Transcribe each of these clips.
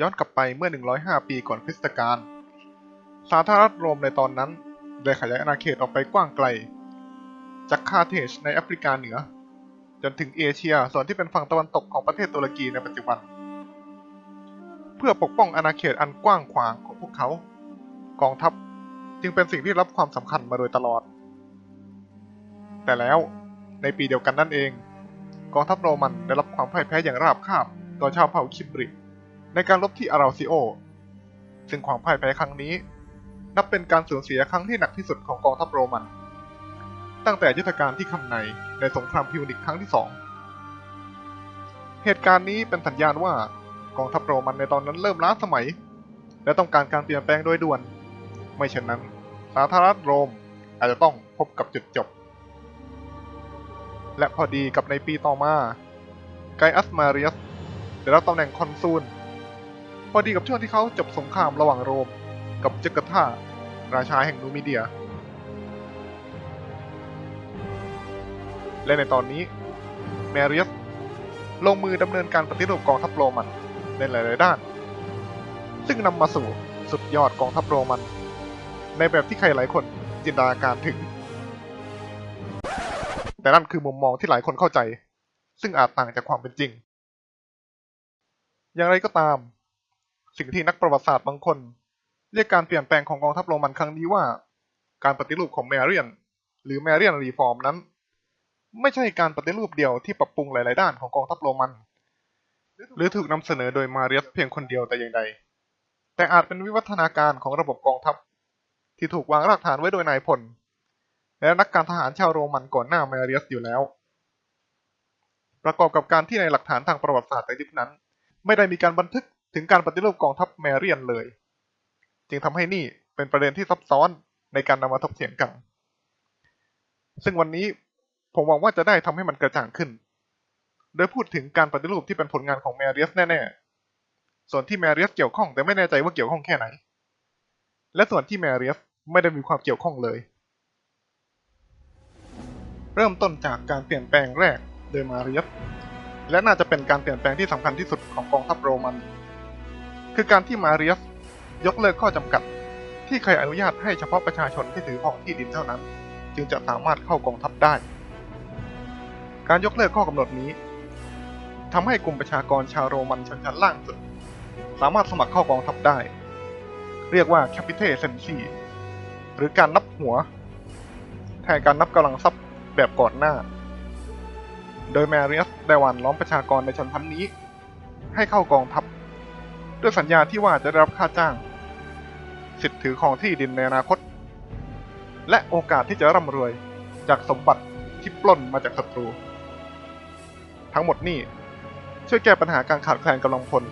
ย้อนกลับไปเมื่อ 105 ปีก่อนคริสตกาล สาธารณรัฐโรมในตอนนั้นได้ขยายอาณาเขตออกไปกว้างไกล จากคาร์เทจในแอฟริกาเหนือ จนถึงเอเชียส่วนที่เป็นฝั่งตะวันตกของประเทศตุรกีในปัจจุบัน เพื่อปกป้องอาณาเขตอันกว้างขวางของพวกเขา กองทัพจึงเป็นสิ่งที่รับความสำคัญมาโดยตลอด แต่แล้วในปีเดียวกันนั่นเอง กองทัพโรมันได้รับความพ่ายแพ้อย่างราบคาบต่อชาวเผ่าคิมบริ ในการรบที่อาราซิโอ ซึ่งความพ่ายแพ้ครั้งนี้ นับเป็นการสูญเสียครั้งที่หนักที่สุดของกองทัพโรมัน ตั้งแต่ยุทธการที่คำในในสงครามพิวนิกครั้งที่สอง เหตุการณ์นี้เป็นสัญญาณว่ากองทัพโรมันในตอนนั้นเริ่มล้าสมัย และต้องการการเปลี่ยนแปลงโดยด่วน ไม่เช่นนั้น สาธารณรัฐโรมอาจจะต้องพบกับจุดจบ และพอดีกับในปีต่อมาไกอัสมาเรียสได้รับตำแหน่งคอนซูล พอดีกับช่วงที่เขาจบสงครามระหว่างโรม กับจักรท่าราชาแห่งนูมิเดีย และในตอนนี้แมเรียสลงมือดำเนินการปฏิรูปกองทัพโรมันในหลาย ๆ ด้าน ซึ่งนำมาสู่สุดยอดกองทัพโรมัน ในแบบที่ใครหลายคนจินตนาการถึง แต่นั่นคือมุมมองที่หลายคนเข้าใจ ซึ่งอาจต่างจากความเป็นจริง อย่างไรก็ตาม สิ่งที่นักประวัติศาสตร์บางคน เรียกการเปลี่ยนแปลงของกองทัพโรมันครั้งนี้ว่า การปฏิรูปของแมเรียน หรือแมเรียนรีฟอร์มนั้น ไม่ใช่การปฏิรูปเดียวที่ปรับปรุงหลาย ๆ ด้านของกองทัพโรมัน หรือถูกนำเสนอโดยมาเรียสเพียงคนเดียวแต่อย่างใด แต่อาจเป็นวิวัฒนาการของระบบกองทัพ ที่ถูกวางรากฐานไว้โดยนายพล และนักการทหารชาวโรมันก่อนหน้ามาเรียสอยู่แล้ว ประกอบกับการที่ในหลักฐานทางประวัติศาสตร์ในยุคนั้น ไม่ได้มีการบันทึก ถึงการปฏิรูปกองทัพแมเรียนเลย จึงทำให้นี่เป็นประเด็นที่ซับซ้อนในการนำมาถกเถียงกัน ซึ่งวันนี้ผมหวังว่าจะได้ทำให้มันกระจ่างขึ้น โดยพูดถึงการปฏิรูปที่เป็นผลงานของแมเรียสแน่ๆ ส่วนที่แมเรียสเกี่ยวข้องแต่ไม่แน่ใจว่าเกี่ยวข้องแค่ไหน และส่วนที่แมเรียสไม่ได้มีความเกี่ยวข้องเลย เริ่มต้นจากการเปลี่ยนแปลงแรกโดยมาเรียสและน่าจะเป็นการเปลี่ยนแปลงที่สำคัญที่สุดของกองทัพโรมัน คือการที่มาเรียสยกเลิกข้อจำกัด ที่เคยอนุญาตให้เฉพาะประชาชนที่ถือครองที่ดินเท่านั้น จึงจะสามารถเข้ากองทัพได้ การยกเลิกข้อกำหนดนี้ทำให้กลุ่มประชากรชาวโรมันชนชั้นล่างสุด สามารถสมัครเข้ากองทัพได้ เรียกว่า capital censi หรือการนับหัว แทนการนับกำลังทรัพย์แบบก่อนหน้า โดยแมเรียสได้หวานล้อมประชากรในชนชั้นนี้ ให้เข้ากองทัพ ด้วยสัญญาที่ว่าจะได้รับค่าจ้าง สิทธิ์ถือครองที่ดินในอนาคต และโอกาสที่จะร่ำรวยจากสมบัติที่ปล้นมาจากศัตรู ทั้งหมดนี้ช่วยแก้ปัญหาการขาดแคลนกำลังพล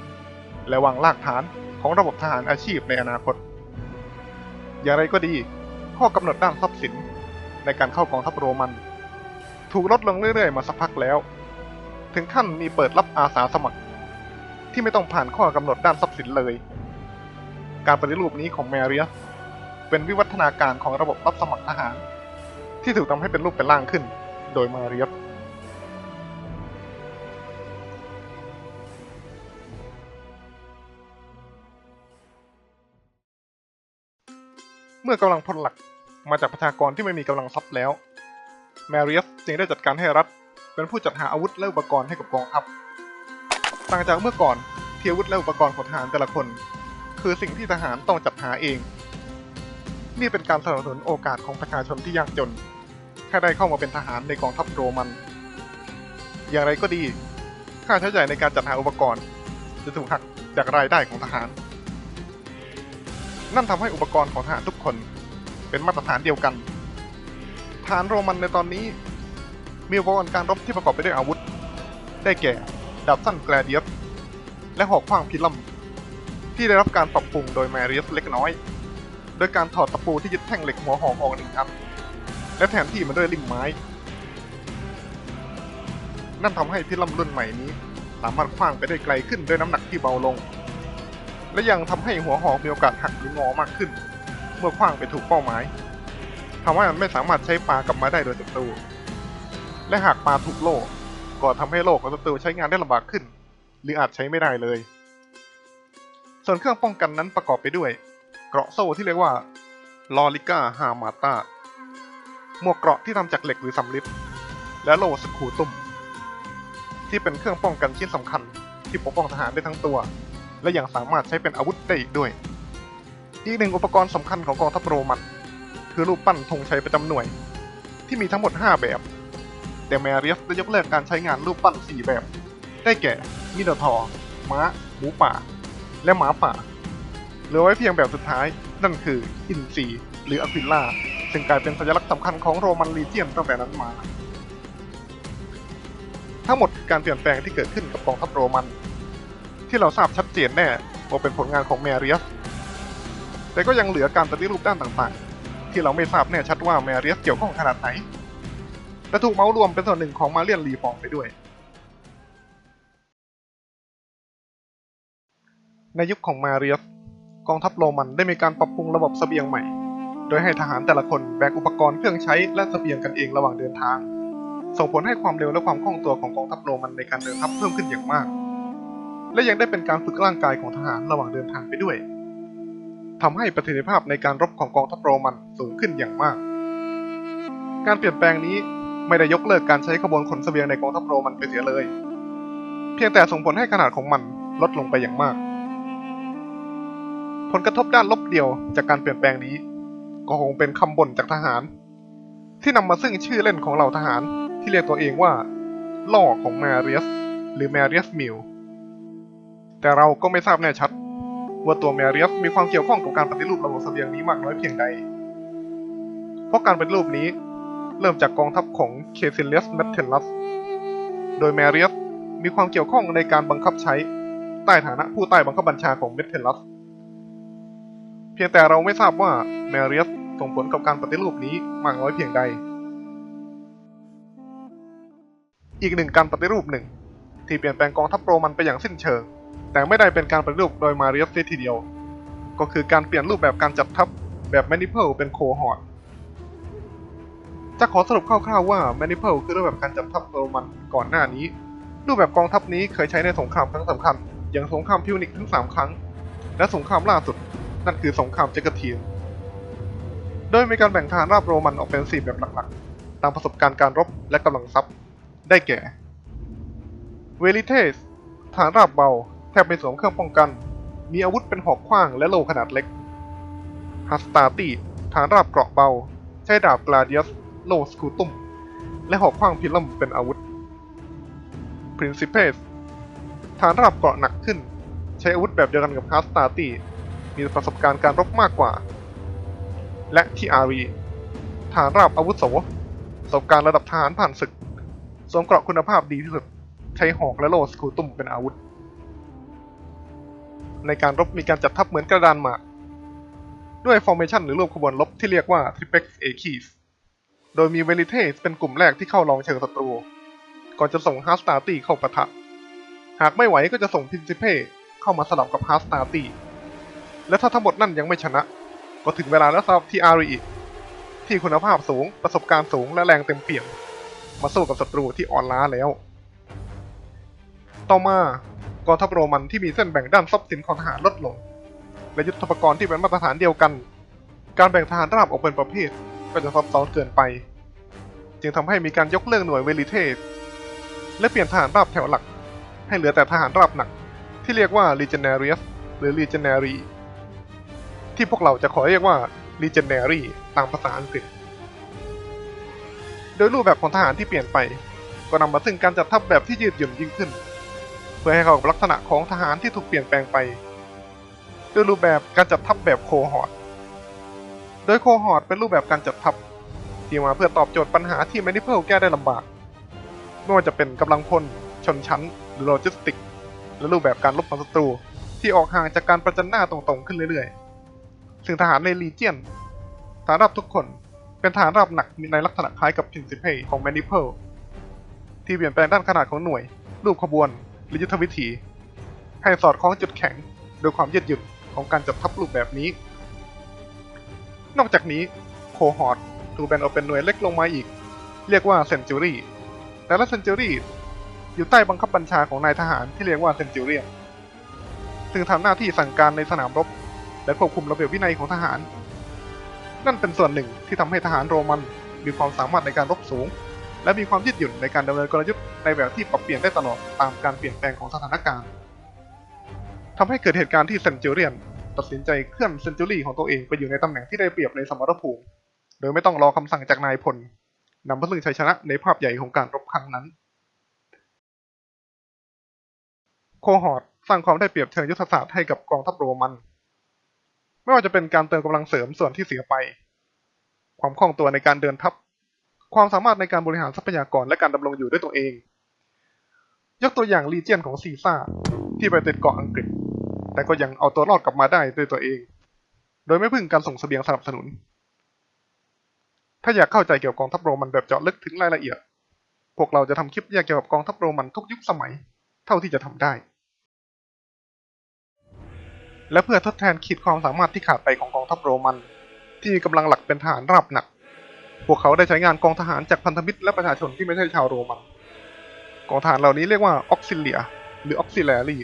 และวางรากฐานของระบบทหารอาชีพในอนาคต อย่างไรก็ดี ข้อกำหนดด้านทรัพย์สินในการเข้ากองทัพโรมัน ถูกลดลงเรื่อยๆ มาสักพักแล้ว ถึงขั้นมีเปิดรับอาสาสมัคร ที่ไม่ต้องผ่านข้อกำหนดด้านทรัพย์สินเลย การปฏิรูปนี้ของแมเรียสเป็นวิวัฒนาการของระบบรับสมัครทหาร ที่ถูกทำให้เป็นรูปเป็นร่างขึ้น โดยมาเรียสเมื่อกำลังพลหลักมาจากประชากรที่ไม่มีกำลังทรัพย์แล้ว แมเรียสจึงได้จัดการให้รัฐ เป็นผู้จัดหาอาวุธและอุปกรณ์ให้กับกองทัพ ต่างจากเมื่อก่อนที่อาวุธและอุปกรณ์ของทหารแต่ละคน คือสิ่งที่ทหารต้องจัดหาเอง นี่เป็นการสนับสนุนโอกาสของประชาชนที่ยากจนแค่ได้เข้ามาเป็นทหารในกองทัพโรมัน อย่างไรก็ดี ค่าใช้จ่ายในการจัดหาอุปกรณ์ จะถูกหักจากรายได้ของทหาร นั่นทำให้อุปกรณ์ของทหารทุกคน เป็นมาตรฐานเดียวกันฐานโรมันในตอนนี้ มีอุปกรณ์การรบที่ประกอบไปด้วยอาวุธ ได้แก่ ดาบสั้นแกลเดียสและหอกขว้างพิลัมที่ได้รับการปรับปรุงโดยแมรียสเล็กน้อย โดยการถอดตะปูที่ยึดแท่งเหล็กหัวหอกออกหนึ่งอัน และแทนที่มันด้วยริมไม้ นั่นทำให้พิลัมรุ่นใหม่นี้ สามารถขว้างไปได้ไกลขึ้นด้วยน้ำหนักที่เบาลง และยังทำให้หัวหอกมีโอกาสหักหรืองอมากขึ้น เมื่อขว้างไปถูกเป้าหมายทำให้มันไม่สามารถใช้ปลากลับมาได้โดยศัตรูและหากปลาถูกโล่ ก็ทำให้โล่ของศัตรูใช้งานได้ลำบากขึ้น หรืออาจใช้ไม่ได้เลย ส่วนเครื่องป้องกันนั้นประกอบไปด้วย เกราะโซ่ที่เรียกว่าลอริก้าฮามาตาหมวกเกราะที่ทำจากเหล็กหรือสำลิดและโลสคูตุมที่เป็นเครื่องป้องกันชิ้นสำคัญ ที่ปกป้องทหารได้ทั้งตัว และยังสามารถใช้เป็นอาวุธได้อีกด้วย อีกหนึ่งอุปกรณ์สำคัญของกองทัพโรมัน คือรูปปั้นธงชัยประจำหน่วย ที่มีทั้งหมด 5 แบบ แต่แมเรียสได้ยกเลิกการใช้งานรูปปั้น 4 แบบ ได้แก่มิโนทอร์ม้า หมูป่า และหมาป่า เหลือไว้เพียงแบบสุดท้าย นั่นคืออินซีหรืออควิลล่า ซึ่งกลายเป็นสัญลักษณ์สำคัญของโรมันลีเจียนตั้งแต่นั้นมา ทั้งหมดคือการเปลี่ยนแปลงที่เกิดขึ้นกับกองทัพโรมัน ที่เราทราบชัดเจนแน่ว่าเป็นผลงานของแมเรียส แต่ก็ยังเหลือการปฏิรูปด้านต่างๆ ที่เราไม่ทราบแน่ชัดว่าแมเรียสเกี่ยวข้องขนาดไหน และถูกเมารวมเป็นส่วนหนึ่งของมาเรียนรีฟอร์มไปด้วย ในยุคของมาเรียสกองทัพโรมันได้มีการปรับปรุงระบบเสบียงใหม่ โดยให้ทหารแต่ละคนแบกอุปกรณ์เครื่องใช้และเสบียงกันเองระหว่างเดินทาง ส่งผลให้ความเร็วและความคล่องตัวของกองทัพโรมันในการเดินทัพเพิ่มขึ้นอย่างมาก และยังได้เป็นการฝึกร่างกายของทหารระหว่างเดินทางไปด้วยทำให้ประสิทธิภาพในการรบของกองทัพโรมันสูงขึ้นอย่างมาก การเปลี่ยนแปลงนี้ ไม่ได้ยกเลิกการใช้ขบวนขนสเสบียงในกองทัพโรมันไปเสียเลย เพียงแต่ส่งผลให้ขนาดของมันลดลงไปอย่างมาก ผลกระทบด้านลบเดียวจากการเปลี่ยนแปลงนี้ ก็คงเป็นคำบ่นจากทหาร ที่นำมาซึ่งชื่อเล่นของเหล่าทหารที่เรียกตัวเองว่าล่อของแมเรียสหรือแมเรียสมิลแต่เราก็ไม่ทราบแน่ชัด ว่าตัวแมเรียสมีความเกี่ยวข้องกับการปฏิรูประบบเสบียงนี้มากน้อยเพียงใด เพราะการปฏิรูปนี้ เริ่มจากกองทัพของเคซิเลสแมทเทลัส โดยแมเรียสมีความเกี่ยวข้องในการบังคับใช้ ใต้ฐานะผู้ใต้บังคับบัญชาของเมทเทลัส เพียงแต่เราไม่ทราบว่าแมเรียสส่งผลกับการปฏิรูปนี้มากน้อยเพียงใด อีกหนึ่งการปฏิรูปหนึ่ง ที่เปลี่ยนแปลงกองทัพโรมันไปอย่างสิ้นเชิง แต่ไม่ได้เป็นการปฏิรูปโดยมาเรียสเสียทีเดียว ก็คือการเปลี่ยนรูปแบบการจัดทัพแบบแมนิเพลเป็นโคฮอร์ จะขอสรุปคร่าวๆว่าแมนิเพลคือรูปแบบการจัดทัพโรมันก่อนหน้านี้ รูปแบบกองทัพนี้เคยใช้ในสงครามครั้งสำคัญ อย่างสงครามพิวนิกทั้ง 3 ครั้ง และสงครามล่าสุด นั่นคือสงครามเจกทีนโดยมีการแบ่งฐานราบโรมันออกเป็น 4 แบบหลักๆ ตามประสบการณ์การรบและกำลังทรัพย์ ได้แก่ เวลิเทส ฐานราบเบา แทบไม่สวมเครื่องป้องกัน มีอาวุธเป็นหอกขว้างและโลขนาดเล็กฮัสตาตีฐานราบเกราะเบา ใช้ดาบกลาเดียส โลสคูตุมและหอกขว้างพิลัมเป็นอาวุธ Principes ฐานราบเกราะหนักขึ้น ใช้อาวุธแบบเดียวกันกับฮัสตาตีมีประสบการณ์การรบมากกว่า และที่อารีฐานราบอาวุโสประสบการณ์ระดับทหารผ่านศึกสวมเกราะคุณภาพดีที่สุด ใช้หอกและโลสคูตุมเป็นอาวุธ ในการรบมีการจัดทัพเหมือนกระดานหมาก ด้วยฟอร์เมชันหรือรูปขบวนรบที่เรียกว่า Tripex a k i s โดยมีเวลิเทสเป็นกลุ่มแรกที่เข้าลองเชิงศัตรู ก่อนจะส่งฮาร์สตาตีเข้าปะทะ หากไม่ไหวก็จะส่งพินซิเพ่เข้ามาสลับกับฮาร์สตาตี และถ้าทั้งหมดนั่นยังไม่ชนะ ก็ถึงเวลาแล้วสำหรับทีอารีที่คุณภาพสูงประสบการณ์สูงและแรงเต็มเปี่ยม มาสู้กับศัตรูที่อ่อนล้าแล้ว ต่อมากองทัพโรมันที่มีเส้นแบ่งด้านทรัพย์สินของทหารลดลง และยุทธปกรณ์ที่เป็นมาตรฐานเดียวกัน การแบ่งทหารราบออกเป็นประเภทก็จะซับซ้อนเกินไป จึงทำให้มีการยกเลิกหน่วยเวลิเทส และเปลี่ยนทหารราบแถวหลัก ให้เหลือแต่ทหารราบหนัก ที่เรียกว่า Legionarius หรือ Legionary ที่พวกเราจะขอเรียกว่า Legionary ตามภาษาอังกฤษ โดยรูปแบบของทหารที่เปลี่ยนไป ก็นำมาซึ่งการจัดทัพแบบที่ยืดหยุ่นยิ่งขึ้น เพื่อให้เข้ากับลักษณะของทหารที่ถูกเปลี่ยนแปลงไปโดยรูปแบบการจัดทัพแบบโคฮอร์ดโดยโคฮอร์ดเป็นรูปแบบการจัดทัพีมาเพื่อตอบโจทย์ปัญหาที่แมนิเพิลแก้ได้ลำบากไม่ว่าจะเป็นกำลังพล ชนชั้น หรือโลจิสติก และรูปแบบการลบของศัตรู ที่ออกห่างจากการประจันหน้าตรงๆขึ้นเรื่อยๆ ซึ่งทหารในลีเจียนฐานราบทุกคนเป็นฐานราบหนักมีในลักษณะคล้ายกับพินซิเพของแมนิเพิลที่เปลี่ยนแปลงด้านขนาดของหน่วย รูปขบวนหรือยุทธวิธี ให้สอดคล้องจุดแข็งโดยความยืดหยุ่นของการจัดทัพรูปแบบนี้ นอกจากนี้โคฮอร์ ถูกแบ่งออกเป็นหน่วยเล็กลงมาอีก เรียกว่าเซนจูรี่แต่ละเซนจูรี่อยู่ใต้บังคับบัญชาของนายทหารที่เรียกว่าเซนจูเรียนซึ่งทำหน้าที่สั่งการในสนามรบ และควบคุมระเบียบวินัยของทหาร นั่นเป็นส่วนหนึ่งที่ทำให้ทหารโรมันมีความสามารถในการรบสูง และมีความยืดหยุ่นในการดำเนินกลยุทธ์ในแบบที่ปรับเปลี่ยนได้ตลอดตามการเปลี่ยนแปลงของสถานการณ์ทำให้เกิดเหตุการณ์ที่เซนจูเรียนตัดสินใจเคลื่อนเซนจูรี่ของตัวเองไปอยู่ในตำแหน่งที่ได้เปรียบในสมรภูมิ โดยไม่ต้องรอคำสั่งจากนายพลนำมาซึ่งชัยชนะในภาพใหญ่ของการรบครั้งนั้น โคฮอร์ดสร้างความได้เปรียบเชิงยุทธศาสตร์ให้กับกองทัพโรมัน ไม่ว่าจะเป็นการเติมกำลังเสริมส่วนที่เสียไป ความคล่องตัวในการเดินทัพ ความสามารถในการบริหารทรัพยากรและการดำรงอยู่ด้วยตัวเอง ยกตัวอย่างลีเจียนของซีซ่าที่ไปติดเกาะอังกฤษ แต่ก็ยังเอาตัวรอดกลับมาได้ด้วยตัวเอง โดยไม่พึ่งการส่งเสบียงสนับสนุน ถ้าอยากเข้าใจเกี่ยวกับกองทัพโรมันแบบเจาะลึกถึงรายละเอียด พวกเราจะทำคลิปแยกเกี่ยวกับกองทัพโรมันทุกยุคสมัย เท่าที่จะทำได้ และเพื่อทดแทนขีดความสามารถที่ขาดไปของกองทัพโรมัน ที่มีกำลังหลักเป็นทหารราบหนัก พวกเขาได้ใช้งานกองทหารจากพันธมิตรและประชาชนที่ไม่ใช่ชาวโรมัน กองทหารเหล่านี้เรียกว่าออกซิเลีย หรือออกซิแลรี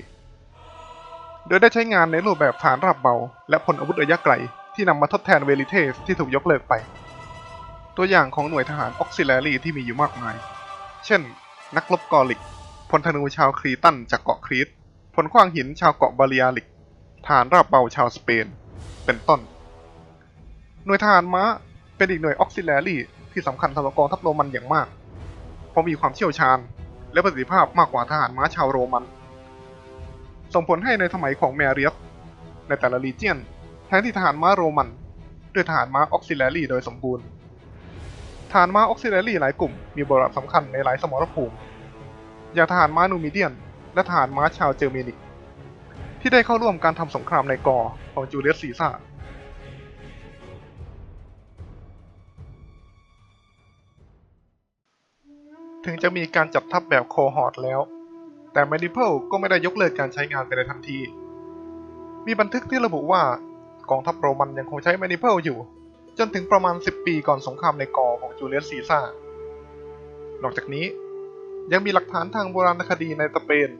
โดยได้ใช้งานในรูปแบบฐานราบเบา และพลอาวุธระยะไกลที่นำมาทดแทนเวลิเทสที่ถูกยกเลิกไป ตัวอย่างของหน่วยทหารออกซิแลรีที่มีอยู่มากมาย เช่น นักรบกอริก พลธนูชาวครีตันจากเกาะครีต พลขว้างหินชาวเกาะบาลิอาริกทหารราบเบาชาวสเปน เป็นต้น หน่วยทหารม้าเป็นอีกหน่วยออกซิแลรีที่สำคัญสำหรับกองทัพโรมันอย่างมาก เพราะมีความเชี่ยวชาญ และประสิทธิภาพมากกว่าทหารม้าชาวโรมัน ส่งผลให้ในสมัยของแมเรียสในแต่ละลีเจียนแทนที่ทหารม้าโรมัน ด้วยทหารม้าออกซิแลรีโดยสมบูรณ์ ทหารม้าออกซิแลรีหลายกลุ่มมีบทบาทสำคัญในหลายสมรภูมิ อย่างทหารม้านูมิเดียน และทหารม้าชาวเจอร์เมนิก ที่ได้เข้าร่วมการทำสงครามในกอของจูเลียสซีซ่าถึงจะมีการจัดทัพแบบโคฮอร์ดแล้ว แต่แมนิเพิลก็ไม่ได้ยกเลิกการใช้งานไปในทันที มีบันทึกที่ระบุว่ากองทัพโรมันยังคงใช้แมนิเพิลอยู่ จนถึงประมาณ 10 ปีก่อนสงครามในกอของจูเลียสซีซ่า นอกจากนี้ยังมีหลักฐานทางโบราณคดีในสเปน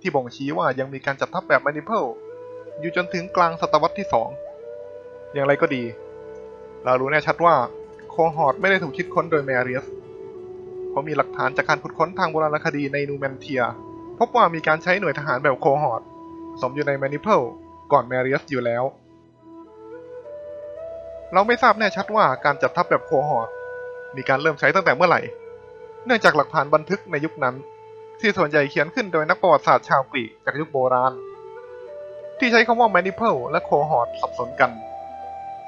ที่บ่งชี้ว่ายังมีการจัดทัพแบบแมนิเพิลอยู่จนถึงกลางศตวรรษที่ 2 อย่างไรก็ดี เรารู้แน่ชัดว่าโคฮอร์ดไม่ได้ถูกคิดค้นโดยแมเรียสเพราะมีหลักฐานจากการขุดค้นทางโบราณคดีในนูแมนเทีย พบว่ามีการใช้หน่วยทหารแบบโคฮอร์ดสมอยู่ในแมนิเพิลก่อนแมเรียสอยู่แล้ว เราไม่ทราบแน่ชัดว่าการจัดทัพแบบโคฮอร์ดมีการเริ่มใช้ตั้งแต่เมื่อไหร่ เนื่องจากหลักฐานบันทึกในยุคนั้น ที่ส่วนใหญ่เขียนขึ้นโดยนักประวัติศาสตร์ชาวกรีกจากยุคโบราณ ที่ใช้คำว่า maniple และ cohort สับสนกัน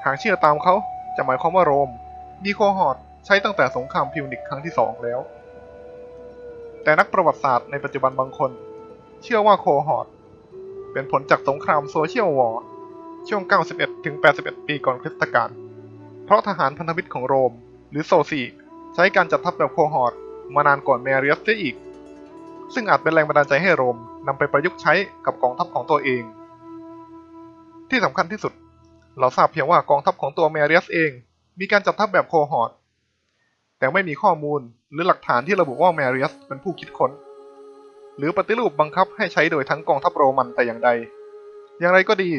หากเชื่อตามเขาจะหมายความว่าโรม มี cohort ใช้ตั้งแต่สงครามพิวนิกครั้งที่สองแล้ว แต่นักประวัติศาสตร์ในปัจจุบันบางคน เชื่อว่า cohort เป็นผลจากสงครามโซเชียลวอร์ ช่วง 91 ถึง 81 ปีก่อนคริสตกาล เพราะทหารพันธมิตรของโรม หรือโซซีใช้การจัดทัพแบบโคฮอร์ดมานานก่อนแมเรียสเสียอีก ซึ่งอาจเป็นแรงบันดาลใจให้โรมนำไปประยุกต์ใช้กับกองทัพของตัวเอง ที่สำคัญที่สุด เราทราบเพียงว่ากองทัพของตัวแมเรียสเอง มีการจัดทัพแบบโคฮอร์ดแต่ไม่มีข้อมูลหรือหลักฐานที่ระบุว่าแมเรียสเป็นผู้คิดค้น หรือปฏิรูปบังคับให้ใช้โดยทั้งกองทัพโรมันแต่อย่างใด อย่างไรก็ดี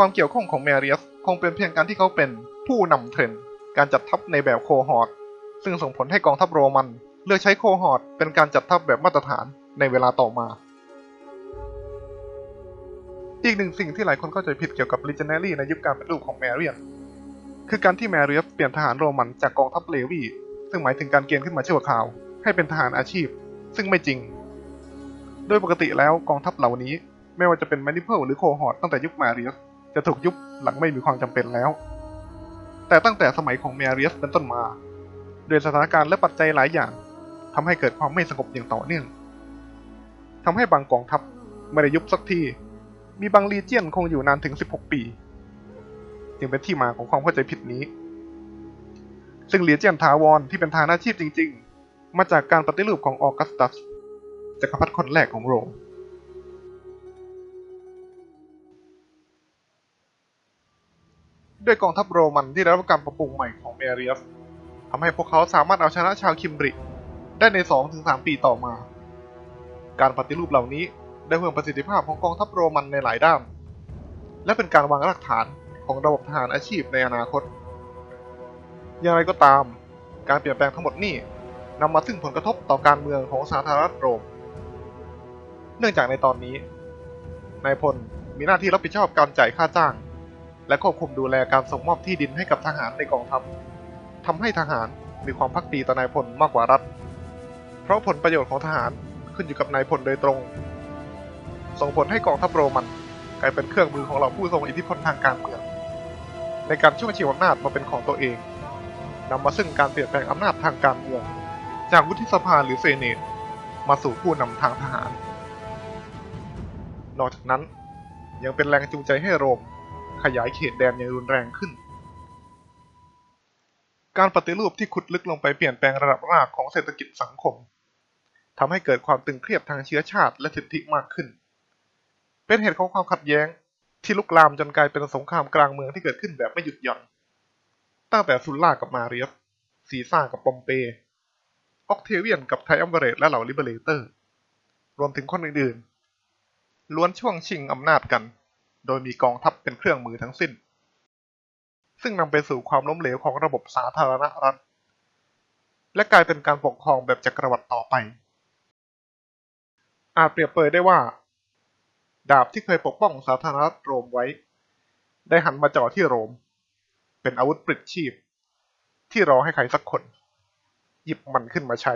ความเกี่ยวข้องของแมเรียสคงเป็นเพียงการที่เขาเป็นผู้นำเทรนการจัดทัพในแบบโคฮอร์ดซึ่งส่งผลให้กองทัพโรมัน เลือกใช้โคฮอร์ดเป็นการจัดทัพแบบมาตรฐานในเวลาต่อมา อีกหนึ่งสิ่งที่หลายคนเข้าใจผิดเกี่ยวกับลิเจเนอรี่ในยุคการเป็นรูปของแมเรียนคือการที่แมเรียสเปลี่ยนทหารโรมันจากกองทัพเลวีซึ่งหมายถึงการเกณฑ์ขึ้นมาชั่วคราว ให้เป็นทหารอาชีพ ซึ่งไม่จริง โดยปกติแล้วกองทัพเหล่านี้ ไม่ว่าจะเป็นแมนิเพิลหรือโคฮอร์ดตั้งแต่ยุคแมเรียส จะถูกยุบหลังไม่มีความจำเป็นแล้ว แต่ตั้งแต่สมัยของแมเรียสเป็นต้นมาโดยสถานการณ์และปัจจัยหลายอย่างทำให้เกิดความไม่สงบอย่างต่อเนื่องทำให้บางกองทัพไม่ได้ยุบสักทีมีบางลีเจียนคงอยู่นานถึง 16 ปี จึงเป็นที่มาของความเข้าใจผิดนี้ ซึ่งลีเจียนทาวรที่เป็นทารอาชีพจริง ๆ มาจากการปฏิรูปของออกัสตัสจักรพรรดิคนแรกของโรม ด้วยกองทัพโรมันที่ได้รับการปรับปรุงใหม่ของเมเรียสทำให้พวกเขาสามารถเอาชนะชาวคิมบริ ได้ใน 2-3 ปีต่อมา การปฏิรูปเหล่านี้ได้เพิ่มประสิทธิภาพของกองทัพโรมันในหลายด้าน และเป็นการวางรากฐานของระบบทหารอาชีพในอนาคต อย่างไรก็ตาม การเปลี่ยนแปลงทั้งหมดนี้นำมาซึ่งผลกระทบต่อการเมืองของสาธารณรัฐโรม เนื่องจากในตอนนี้นายพลมีหน้าที่รับผิดชอบการจ่ายค่าจ้าง และควบคุมดูแลการส่งมอบที่ดินให้กับทหารในกองทัพทำให้ทหารมีความพักดีต่อนายพลมากกว่ารัฐ เพราะผลประโยชน์ของทหารขึ้นอยู่กับนายพลโดยตรง ส่งผลให้กองทัพโรมันกลายเป็นเครื่องมือของเหล่าผู้ทรงอิทธิพลทางการเมือง ในการช่วงชิงอำนาจมาเป็นของตัวเองนำมาซึ่งการเปลี่ยนแปลงอำนาจทางการเมือง จากวุฒิสภาหรือเซเนตมาสู่ผู้นำทางทหาร นอกจากนั้นยังเป็นแรงจูงใจให้โรม ขยายเขตแดนอย่างรุนแรงขึ้น การปฏิรูปที่ขุดลึกลงไปเปลี่ยนแปลงระดับรากของเศรษฐกิจสังคมทำให้เกิดความตึงเครียดทางเชื้อชาติและสิทธิมากขึ้น เป็นเหตุของความขัดแย้งที่ลุกลามจนกลายเป็นสงครามกลางเมืองที่เกิดขึ้นแบบไม่หยุดหย่อน ตั้งแต่ซุลล่ากับมาเรียสซีซ่ากับปอมเปออกเทเวียนกับไทอัมเบเรตและเหล่าลิเบเลเตอร์ รวมถึงคนอื่นๆ ล้วนช่วงชิงอำนาจกัน โดยมีกองทัพเป็นเครื่องมือทั้งสิ้น ซึ่งนำไปสู่ความล้มเหลวของระบบสาธารณรัฐ และกลายเป็นการปกครองแบบจักรวรรดิต่อไป อาจเปรียบเปรยได้ว่า ดาบที่เคยปกป้องสาธารณรัฐโรมไว้ ได้หันมาจ่อที่โรม เป็นอาวุธปลิดชีพ ที่รอให้ใครสักคน หยิบมันขึ้นมาใช้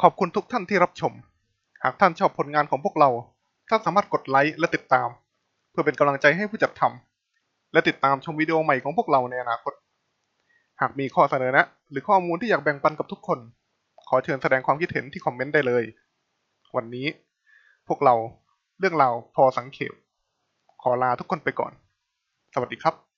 ขอบคุณทุกท่านที่รับชม หากท่านชอบผลงานของพวกเรา ท่านสามารถกดไลค์และติดตาม เพื่อเป็นกำลังใจให้ผู้จัดทำและติดตามชมวิดีโอใหม่ของพวกเราในอนาคต หากมีข้อเสนอแนะหรือข้อมูลที่อยากแบ่งปันกับทุกคน ขอเชิญแสดงความคิดเห็นที่คอมเมนต์ได้เลย วันนี้ พวกเราเรื่องราวพอสังเขปขอลาทุกคนไปก่อน สวัสดีครับ